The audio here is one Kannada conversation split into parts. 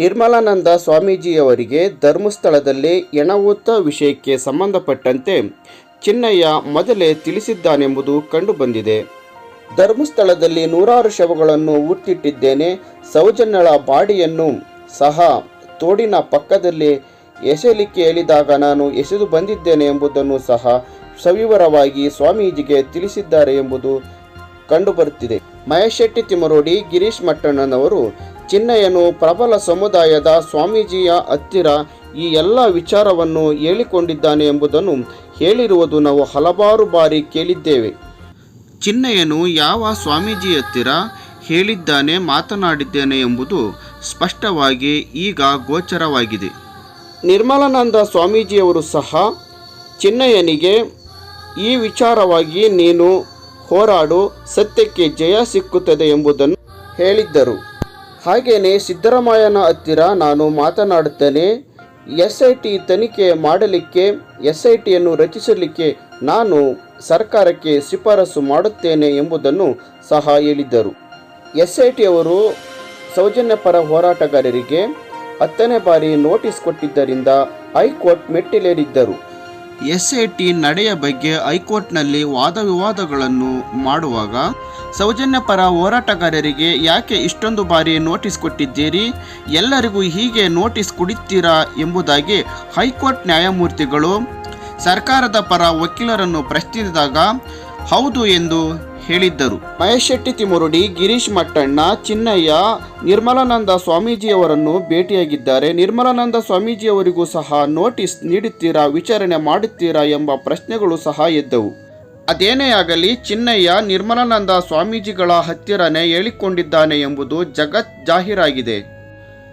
ನಿರ್ಮಲಾನಂದ ಸ್ವಾಮೀಜಿಯವರಿಗೆ ಧರ್ಮಸ್ಥಳದಲ್ಲಿ ಎಣವೂತ ವಿಷಯಕ್ಕೆ ಸಂಬಂಧಪಟ್ಟಂತೆ ಚಿನ್ನಯ್ಯ ಮೊದಲೇ ತಿಳಿಸಿದ್ದಾನೆಂಬುದು ಕಂಡುಬಂದಿದೆ. ಧರ್ಮಸ್ಥಳದಲ್ಲಿ ನೂರಾರು ಶವಗಳನ್ನು ಹುಟ್ಟಿಟ್ಟಿದ್ದೇನೆ. ಸೌಜನ್ಯಳ ಬಾಡಿಯನ್ನು ಸಹ ತೋಡಿನ ಪಕ್ಕದಲ್ಲಿ ಎಸೆಯಲಿಕ್ಕೆ ಹೇಳಿದಾಗ ನಾನು ಎಸೆದು ಬಂದಿದ್ದೇನೆ ಎಂಬುದನ್ನು ಸಹ ಸವಿವರವಾಗಿ ಸ್ವಾಮೀಜಿಗೆ ತಿಳಿಸಿದ್ದಾರೆ ಎಂಬುದು ಕಂಡುಬರುತ್ತಿದೆ. ಮಹೇಶ್ ಶೆಟ್ಟಿ ತಿಮರೋಡಿ ಗಿರೀಶ್ ಮಟ್ಟಣ್ಣನವರು ಚಿನ್ನಯ್ಯನು ಪ್ರಬಲ ಸಮುದಾಯದ ಸ್ವಾಮೀಜಿಯ ಹತ್ತಿರ ಈ ಎಲ್ಲ ವಿಚಾರವನ್ನು ಹೇಳಿಕೊಂಡಿದ್ದಾನೆ ಎಂಬುದನ್ನು ಹೇಳಿರುವುದು ನಾವು ಹಲವಾರು ಬಾರಿ ಕೇಳಿದ್ದೇವೆ. ಚಿನ್ನಯ್ಯನು ಯಾವ ಸ್ವಾಮೀಜಿ ಹತ್ತಿರ ಹೇಳಿದ್ದಾನೆ ಮಾತನಾಡಿದ್ದೇನೆ ಎಂಬುದು ಸ್ಪಷ್ಟವಾಗಿ ಈಗ ಗೋಚರವಾಗಿದೆ. ನಿರ್ಮಲಾನಂದ ಸ್ವಾಮೀಜಿಯವರು ಸಹ ಚಿನ್ನಯ್ಯನಿಗೆ ಈ ವಿಚಾರವಾಗಿ ನೀನು ಹೋರಾಡು, ಸತ್ಯಕ್ಕೆ ಜಯ ಸಿಕ್ಕುತ್ತದೆ ಎಂಬುದನ್ನು ಹೇಳಿದ್ದರು. ಹಾಗೆಯೇ ಸಿದ್ದರಾಮಯ್ಯನ ಹತ್ತಿರ ನಾನು ಮಾತನಾಡುತ್ತೇನೆ. ಎಸ್ ಐ ಟಿ ತನಿಖೆ ಮಾಡಲಿಕ್ಕೆ ಎಸ್ ಐ ಟಿಯನ್ನು ರಚಿಸಲಿಕ್ಕೆ ನಾನು ಸರ್ಕಾರಕ್ಕೆ ಶಿಫಾರಸು ಮಾಡುತ್ತೇನೆ ಎಂಬುದನ್ನು ಸಹ ಹೇಳಿದ್ದರು. ಎಸ್ ಐ ಟಿ ಅವರು ಸೌಜನ್ಯ ಪರ ಹೋರಾಟಗಾರರಿಗೆ ಹತ್ತನೇ ಬಾರಿ ನೋಟಿಸ್ ಕೊಟ್ಟಿದ್ದರಿಂದ ಹೈಕೋರ್ಟ್ ಮೆಟ್ಟಿಲೇರಿದ್ದರು. ಎಸ್ ಐ ಟಿ ನಡೆಯ ಬಗ್ಗೆ ಹೈಕೋರ್ಟ್ನಲ್ಲಿ ವಾದ ವಿವಾದಗಳನ್ನು ಮಾಡುವಾಗ ಸೌಜನ್ಯ ಪರ ಹೋರಾಟಗಾರರಿಗೆ ಯಾಕೆ ಇಷ್ಟೊಂದು ಬಾರಿ ನೋಟಿಸ್ ಕೊಟ್ಟಿದ್ದೀರಿ? ಎಲ್ಲರಿಗೂ ಹೀಗೆ ನೋಟಿಸ್ ಕೊಡುತ್ತೀರಾ ಎಂಬುದಾಗಿ ಹೈಕೋರ್ಟ್ ನ್ಯಾಯಮೂರ್ತಿಗಳು ಸರ್ಕಾರದ ಪರ ವಕೀಲರನ್ನು ಪ್ರಶ್ನಿಸಿದಾಗ, ಹೌದು ಎಂದು ಹೇಳಿದ್ದರು. ಮಹೇಶ್ ಶೆಟ್ಟಿ ತಿಮುರುಡಿ ಗಿರೀಶ್ ಮಟ್ಟಣ್ಣ, ಚಿನ್ನಯ್ಯ, ನಿರ್ಮಲಾನಂದ ಸ್ವಾಮೀಜಿಯವರನ್ನು ಭೇಟಿಯಾಗಿದ್ದಾರೆ. ನಿರ್ಮಲಾನಂದ ಸ್ವಾಮೀಜಿಯವರಿಗೂ ಸಹ ನೋಟಿಸ್ ನೀಡುತ್ತೀರಾ, ವಿಚಾರಣೆ ಮಾಡುತ್ತೀರಾ ಎಂಬ ಪ್ರಶ್ನೆಗಳು ಸಹ ಎದ್ದವು. ಅದೇನೇ ಆಗಲಿ, ಚಿನ್ನಯ್ಯ ನಿರ್ಮಲಾನಂದ ಸ್ವಾಮೀಜಿಗಳ ಹತ್ತಿರನೇ ಹೇಳಿಕೊಂಡಿದ್ದಾನೆ ಎಂಬುದು ಜಗತ್ ಜಾಹೀರಾಗಿದೆ.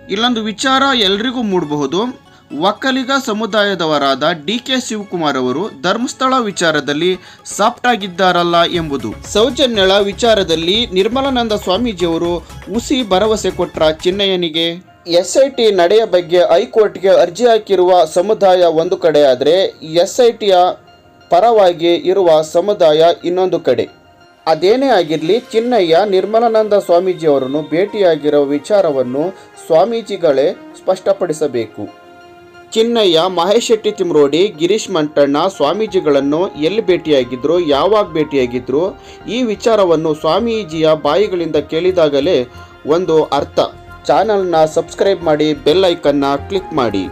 ಇಲ್ಲೊಂದು ವಿಚಾರ ಎಲ್ರಿಗೂ ಮೂಡಬಹುದು. ಒಕ್ಕಲಿಗ ಸಮುದಾಯದವರಾದ ಡಿ ಕೆ ಶಿವಕುಮಾರ್ ಅವರು ಧರ್ಮಸ್ಥಳ ವಿಚಾರದಲ್ಲಿ ಸಾಫ್ಟ್ ಆಗಿದ್ದಾರಲ್ಲ ಎಂಬುದು. ಸೌಜನ್ಯಳ ವಿಚಾರದಲ್ಲಿ ನಿರ್ಮಲಾನಂದ ಸ್ವಾಮೀಜಿಯವರು ಉಸಿ ಭರವಸೆ ಕೊಟ್ಟ ಚಿನ್ನಯ್ಯನಿಗೆ. ಎಸ್ ಐ ಟಿ ನಡೆಯ ಬಗ್ಗೆ ಹೈಕೋರ್ಟ್ಗೆ ಅರ್ಜಿ ಹಾಕಿರುವ ಸಮುದಾಯ ಒಂದು ಕಡೆ ಆದರೆ ಎಸ್ ಐ ಟಿಯ ಪರವಾಗಿ ಇರುವ ಸಮುದಾಯ ಇನ್ನೊಂದು ಕಡೆ. ಅದೇನೇ ಆಗಿರಲಿ ಚಿನ್ನಯ್ಯ ನಿರ್ಮಲಾನಂದ ಸ್ವಾಮೀಜಿಯವರನ್ನು ಭೇಟಿಯಾಗಿರೋ ವಿಚಾರವನ್ನು ಸ್ವಾಮೀಜಿಗಳೇ ಸ್ಪಷ್ಟಪಡಿಸಬೇಕು. ಚಿನ್ನಯ್ಯ, ಮಹೇಶ್ ಶೆಟ್ಟಿ ತಿಮ್ರೋಡಿ, ಗಿರೀಶ್ ಮಂಟಣ್ಣ ಸ್ವಾಮೀಜಿಗಳನ್ನು ಎಲ್ಲಿ ಭೇಟಿಯಾಗಿದ್ರು, ಯಾವಾಗ ಭೇಟಿಯಾಗಿದ್ರು, ಈ ವಿಚಾರವನ್ನು ಸ್ವಾಮೀಜಿಯ ಬಾಯಿಗಳಿಂದ ಕೇಳಿದಾಗಲೇ ಒಂದು ಅರ್ಥ. ಚಾನಲ್ನ ಸಬ್ಸ್ಕ್ರೈಬ್ ಮಾಡಿ ಬೆಲ್ ಐಕನ್ನ ಕ್ಲಿಕ್ ಮಾಡಿ.